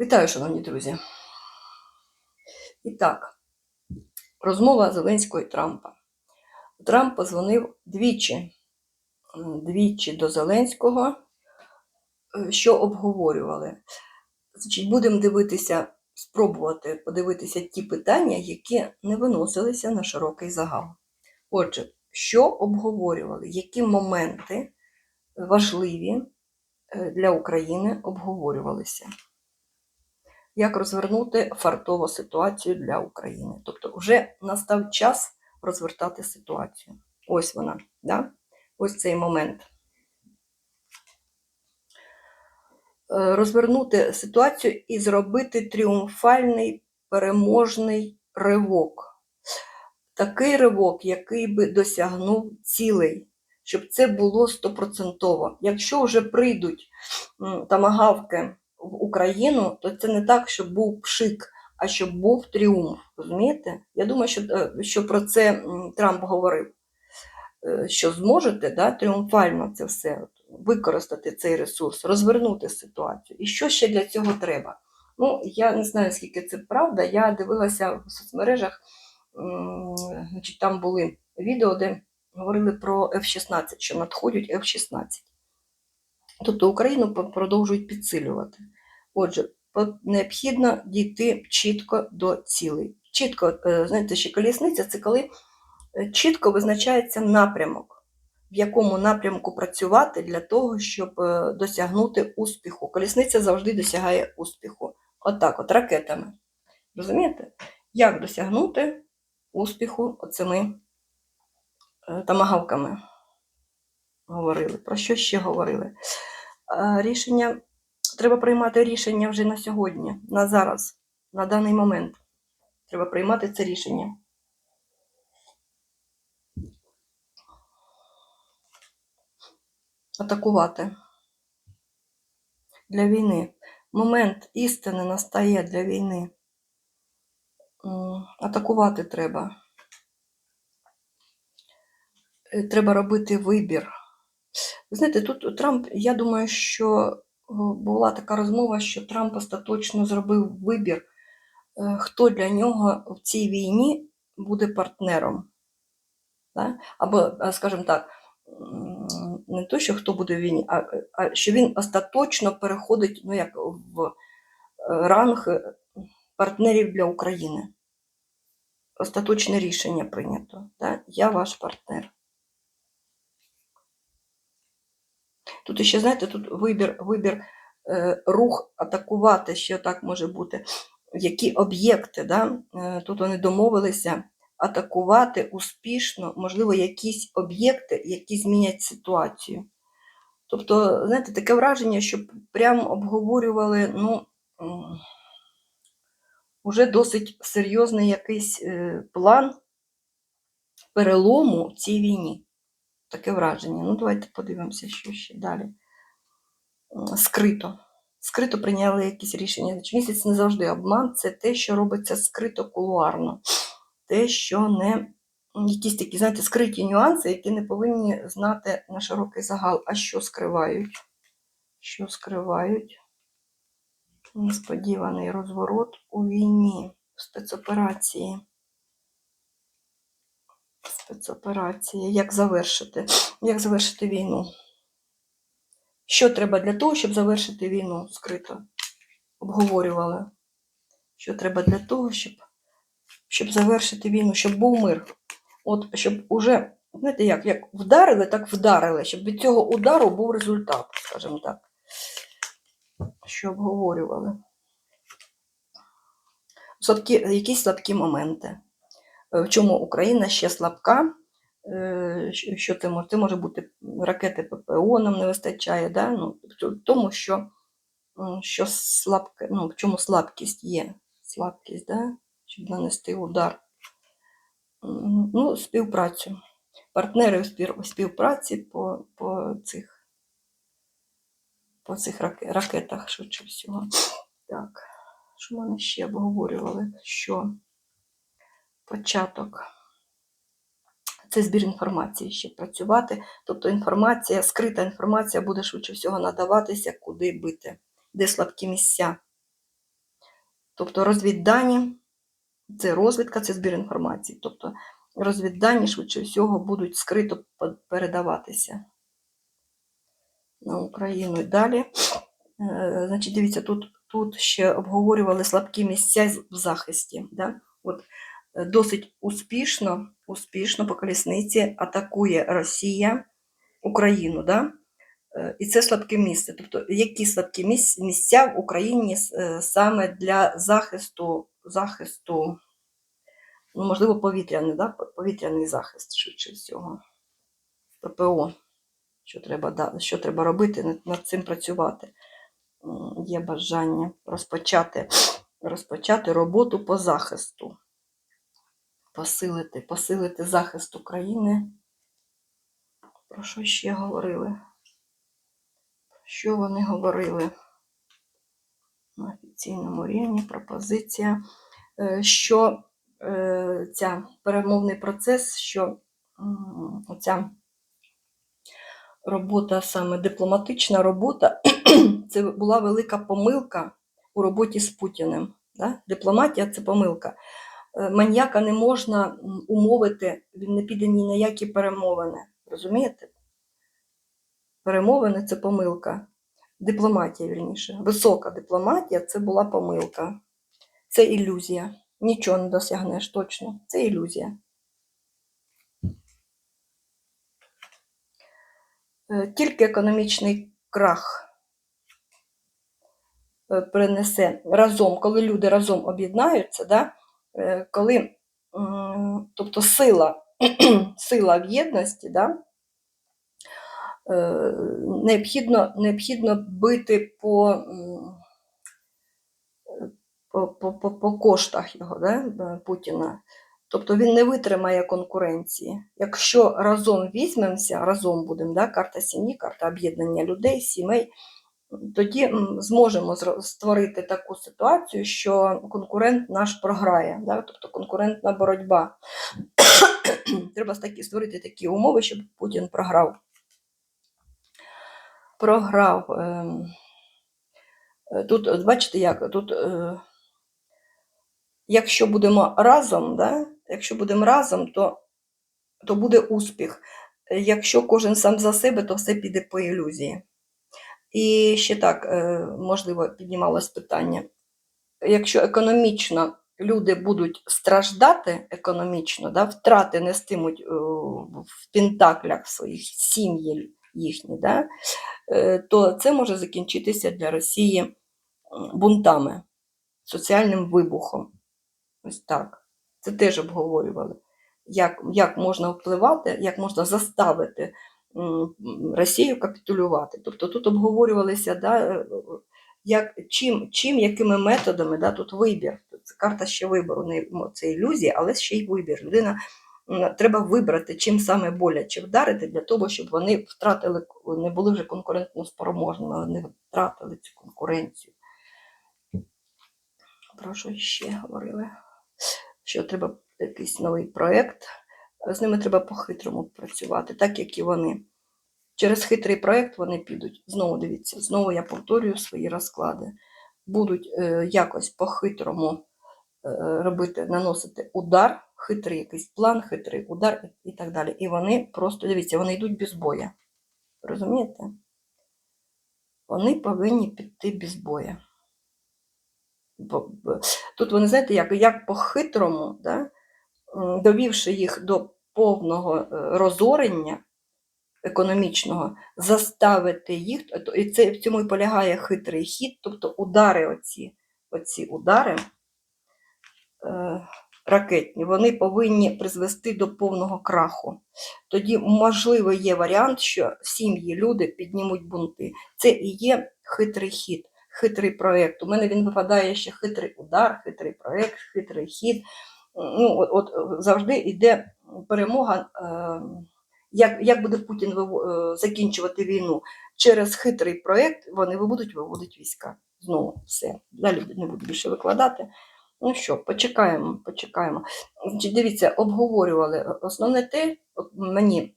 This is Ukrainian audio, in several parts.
Вітаю, шановні друзі. І так, розмова Зеленського і Трампа. Трамп позвонив двічі, двічі до Зеленського, е, що обговорювали. Значить, будемо дивитися, спробувати подивитися ті питання, які не виносилися на широкий загал. Отже, що обговорювали, які моменти важливі е, для України обговорювалися? Як розвернути фартову ситуацію для України. Тобто вже настав час розвертати ситуацію. Ось вона, да? ось цей момент. Е, Розвернути ситуацію і зробити тріумфальний переможний ривок. Такий ривок, який би досягнув цілей, щоб це було стопроцентово. Якщо вже прийдуть тамагавки в Україну, то це не так, щоб був пшик, а щоб був тріумф. Розумієте? Я думаю, що, е, що про це Трамп говорив. Е, Що зможете да, тріумфально це все використати цей ресурс, розвернути ситуацію. І що ще для цього треба? Ну, я не знаю, скільки це правда. Я дивилася в соцмережах, значить, там були відео, де говорили про F-16, що надходять F-16. Тобто Україну продовжують підсилювати. Отже, необхідно дійти чітко до цілей. Чітко, е, знаєте, ще колісниця це коли е, чітко визначається напрямок, в якому напрямку працювати для того, щоб е, досягнути успіху. Колісниця завжди досягає успіху. Отак, от ракетами. Розумієте? Як досягнути успіху оцими тамагавками? Говорили. Про що ще говорили? Рішення треба приймати рішення вже на сьогодні, на зараз, на даний момент. Треба приймати це рішення. Атакувати для війни. Момент істини настає для війни. Атакувати треба. Е, Треба робити вибір. Ви знаєте, тут Трамп, я думаю, що була така розмова, що Трамп остаточно зробив вибір, е, хто для нього в цій війні буде партнером. Або, е, скажімо так, не то, що хто буде в війні, а, а що він остаточно переходить ну, як в е, ранг е, партнерів для України. Остаточне рішення прийнято. Да? Я ваш партнер. Тут ще, знаєте, тут вибір, вибір е, рух атакувати, що так може бути. Які об'єкти, да? е, тут вони домовилися атакувати успішно, можливо, якісь об'єкти, які змінять ситуацію. Тобто, знаєте, таке враження, що прямо обговорювали, ну, м, уже досить серйозний якийсь е, план перелому в цій війні. Таке враження. Ну, давайте подивимося, що ще далі. Скрито. Скрито прийняли якісь рішення. Місяць не завжди обман, це те, що робиться скрито кулуарно. Те, що не якісь такі, знаєте, скриті нюанси, які не повинні знати на широкий загал. А що скривають? Що скривають? Несподіваний розворот у війні, в спецоперації. Спецоперації. Як завершити? Як завершити війну? Що треба для того, щоб завершити війну скрито? Обговорювали. Що треба для того, щоб, щоб завершити війну, щоб був мир. От, щоб уже, знаєте, як, як вдарили, так вдарили, щоб від цього удару був результат, скажімо так. Що обговорювали. Слабкі, якісь слабкі моменти. Е, В чому Україна ще слабка? Е, що- це може? Це може бути ракети ППО нам не вистачає, да? ну, тобто в тому, що, що слабке, ну, в чому слабкість є. Слабкість, да? щоб нанести удар. Ну, співпрацю. Партнери у співпраці по, по цих, по цих ракетах, швидше всього. Так, що мене ще обговорювали? Що початок. Це збір інформації ще працювати. Тобто інформація, скрита інформація буде швидше всього надаватися, куди бити, де слабкі місця. Тобто розвіддані, це розвідка, це збір інформації. Тобто розвіддані, швидше всього, будуть скрито передаватися на Україну. І далі, е, значить, дивіться, тут, тут ще обговорювали слабкі місця в захисті. Да? От, досить успішно, успішно по колісниці атакує Росія Україну. Да? Е, І це слабке місце. Тобто, які слабкі місця в Україні е, саме для захисту, захисту ну, можливо, повітряний, да? повітряний захист, швидше всього. ППО. Що треба, да- що треба робити, над, цим працювати. Є бажання розпочати, розпочати роботу по захисту. Посилити, посилити захист України. Про що ще говорили? Про що вони говорили? На офіційному рівні пропозиція, е, що е, ця перемовний процес, що м, оця робота, саме дипломатична робота, це була велика помилка у роботі з Путіним. Да? Дипломатія це помилка. Е, Маньяка не можна умовити, він не піде ні на які перемовини. Розумієте? Перемовини це помилка. Дипломатія, вірніше. Висока дипломатія це була помилка. Це ілюзія. Нічого не досягнеш точно. Це ілюзія. Е, Тільки економічний крах е, принесе разом, коли люди разом об'єднаються, да? Е, коли, тобто сила, сила в єдності, да? е, необхідно, необхідно бити по, по, по, по, по коштах його, да? е, Путіна. Тобто він не витримає конкуренції. Якщо разом візьмемося, разом будемо, да? карта сім'ї, карта об'єднання людей, сімей, тоді зможемо створити таку ситуацію, що конкурент наш програє, да? тобто конкурентна боротьба. Треба створити такі умови, щоб Путін програв. Програв. ем, е, Тут, бачите, як тут, е, якщо будемо разом, да? якщо будемо разом, то, то буде успіх. Е, Якщо кожен сам за себе, то все піде по ілюзії. І ще так, е, можливо, піднімалось питання. Якщо економічно люди будуть страждати економічно, да, втрати нестимуть е, в пентаклях своїх сім'ї їхні, да, е, то це може закінчитися для Росії бунтами, соціальним вибухом. Ось так. Це теж обговорювали. Як, як можна впливати, як можна заставити Росію капітулювати. Тобто тут обговорювалися, да, е, як, чим, чим, якими методами, да, тут вибір. Це карта ще вибору, не це ілюзія, але ще й вибір. Людина треба вибрати, чим саме боляче вдарити для того, щоб вони втратили, не були вже конкурентно спроможними, але не втратили цю конкуренцію. Про що ще говорили? Що треба якийсь новий проєкт, з ними треба по-хитрому працювати, так як і вони. Через хитрий проєкт вони підуть. Знову дивіться, знову я повторюю свої розклади. Будуть е, якось по-хитрому е, робити, наносити удар, хитрий якийсь план, хитрий удар і, так далі. І вони просто, дивіться, вони йдуть без бою. Розумієте? Вони повинні піти без бою. Бо- бо- Тут вони знаєте, як, як по-хитрому, да? Довівши їх до повного е, розорення економічного, заставити їх, і це в цьому і полягає хитрий хід, тобто удари, оці, оці удари е, ракетні, вони повинні призвести до повного краху. Тоді, можливо, є варіант, що сім'ї, люди піднімуть бунти. Це і є хитрий хід, хитрий проєкт. У мене він випадає ще хитрий удар, хитрий проєкт, хитрий хід. Ну, от, от завжди йде перемога. Е, як, як буде Путін е, закінчувати війну? Через хитрий проєкт вони будуть виводити війська. Знову все. Далі не буду більше викладати. Ну що, почекаємо, почекаємо. Дивіться, обговорювали основне те, мені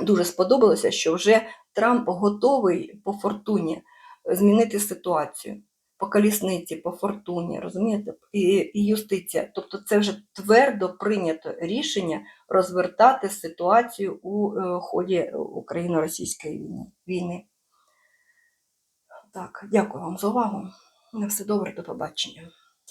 дуже сподобалося, що вже Трамп готовий по фортуні змінити ситуацію. По колісниці, по фортуні, розумієте? І, і юстиція. Тобто це вже твердо прийнято рішення розвертати ситуацію у е, ході Україно-російської війни. війни. Так, дякую вам за увагу. На все добре, до побачення.